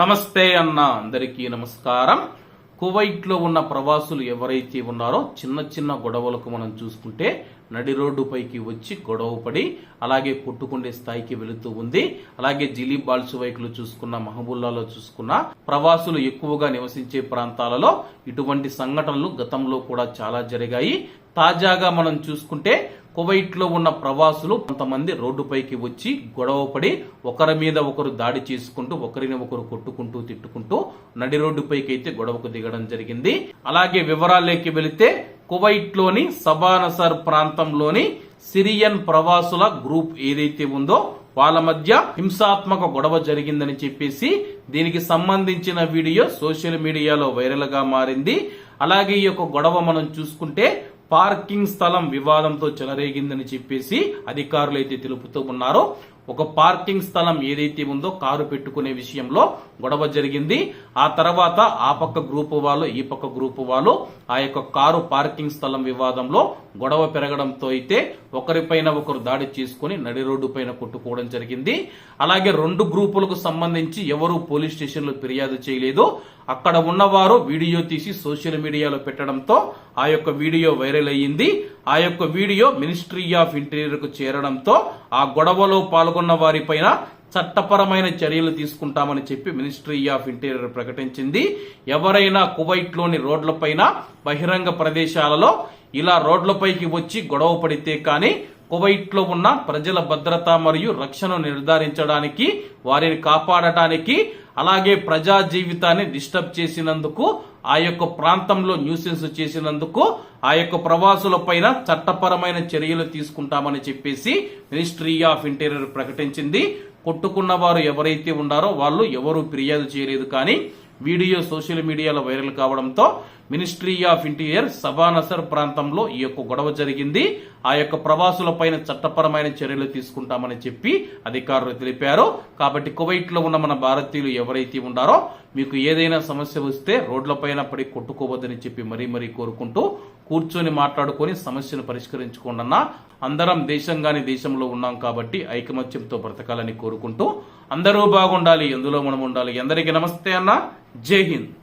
నమస్తే అన్న అందరికీ నమస్కారం. కువైట్లో ఉన్న ప్రవాసులు ఎవరైతే ఉన్నారో చిన్న చిన్న గొడవలకు మనం చూసుకుంటే నడి రోడ్డుపైకి వచ్చి గొడవ పడి అలాగే కొట్టుకుండే స్థాయికి వెళుతూ ఉంది. అలాగే జిలీబ్ బాల్స్ వైకులు చూసుకున్న మహబూల్లాలో చూసుకున్న ప్రవాసులు ఎక్కువగా నివసించే ప్రాంతాలలో ఇటువంటి సంఘటనలు గతంలో కూడా చాలా జరిగాయి. తాజాగా మనం చూసుకుంటే కువైట్లో ఉన్న ప్రవాసులు కొంతమంది రోడ్డుపైకి వచ్చి గొడవ పడి ఒకరి మీద ఒకరు దాడి చేసుకుంటూ ఒకరిని ఒకరు కొట్టుకుంటూ తిట్టుకుంటూ నడి రోడ్డుపైకి అయితే గొడవకు దిగడం జరిగింది. అలాగే వివరాల్లోకి వెళితే కువైట్లోని సబానసర్ ప్రాంతంలోని సిరియన్ ప్రవాసుల గ్రూప్ ఏదైతే ఉందో వాళ్ళ మధ్య హింసాత్మక గొడవ జరిగిందని చెప్పేసి దీనికి సంబంధించిన వీడియో సోషల్ మీడియాలో వైరల్గా మారింది. అలాగే ఈ యొక్క గొడవ మనం చూసుకుంటే పార్కింగ్ స్థలం వివాదంతో చెలరేగిందని చెప్పేసి అధికారులు అయితే తెలుపుతూ ఉన్నారు ఒక పార్కింగ్ స్థలం ఏదైతే ఉందో కారు పెట్టుకునే విషయంలో గొడవ జరిగింది. ఆ తర్వాత ఆ పక్క గ్రూపు వాళ్ళు ఈ పక్క గ్రూపు వాళ్ళు ఆ యొక్క కారు పార్కింగ్ స్థలం వివాదంలో గొడవ పెరగడంతో అయితే ఒకరిపైన ఒకరు దాడి చేసుకుని నడి రోడ్డు పైన కొట్టుకోవడం జరిగింది. అలాగే రెండు గ్రూపులకు సంబంధించి ఎవరు పోలీస్ స్టేషన్లో ఫిర్యాదు చేయలేదు. అక్కడ ఉన్నవారు వీడియో తీసి సోషల్ మీడియాలో పెట్టడంతో ఆ యొక్క వీడియో వైరల్ అయ్యింది. ఆ యొక్క వీడియో మినిస్ట్రీ ఆఫ్ ఇంటీరియర్కు చేరడంతో ఆ గొడవలో పాల్గొన్న వారిపైన చట్టపరమైన చర్యలు తీసుకుంటామని చెప్పి మినిస్ట్రీ ఆఫ్ ఇంటీరియర్ ప్రకటించింది. ఎవరైనా కువైట్లోని రోడ్లపైన బహిరంగ ప్రదేశాలలో ఇలా రోడ్లపైకి వచ్చి గొడవ పడితే కానీ కువైట్లో ఉన్న ప్రజల భద్రత మరియు రక్షణను నిర్ధారించడానికి వారిని కాపాడటానికి అలాగే ప్రజా జీవితాన్ని డిస్టర్బ్ చేసినందుకు ఆ యొక్క ప్రాంతంలో న్యూసెన్స్ చేసినందుకు ఆ యొక్క ప్రవాసుల పైన చట్టపరమైన చర్యలు తీసుకుంటామని చెప్పేసి మినిస్ట్రీ ఆఫ్ ఇంటీరియర్ ప్రకటించింది. కొట్టుకున్న వారు ఎవరైతే ఉన్నారో వాళ్ళు ఎవరు ఫిర్యాదు చేయలేదు కానీ వీడియో సోషల్ మీడియాలో వైరల్ కావడంతో మినిస్ట్రీ ఆఫ్ ఇంటీరియర్ సబానసర్ ప్రాంతంలో ఈ యొక్క గొడవ జరిగింది. ఆ యొక్క ప్రవాసుల పైన చట్టపరమైన చర్యలు తీసుకుంటామని చెప్పి అధికారులు తెలిపారు. కాబట్టి కువైట్లో ఉన్న మన భారతీయులు ఎవరైతే ఉన్నారో మీకు ఏదైనా సమస్య వస్తే రోడ్లపైన పడి కొట్టుకోవద్దని చెప్పి మరీ మరీ కోరుకుంటూ కూర్చొని మాట్లాడుకొని సమస్యను పరిష్కరించుకోండి అందరం దేశంగాని దేశంలో ఉన్నాం కాబట్టి ఐకమత్యంతో బ్రతకాలని కోరుకుంటూ అందరూ బాగుండాలి ఎందులో మనం ఉండాలి? అందరికీ నమస్తే అన్న. జై హింద్.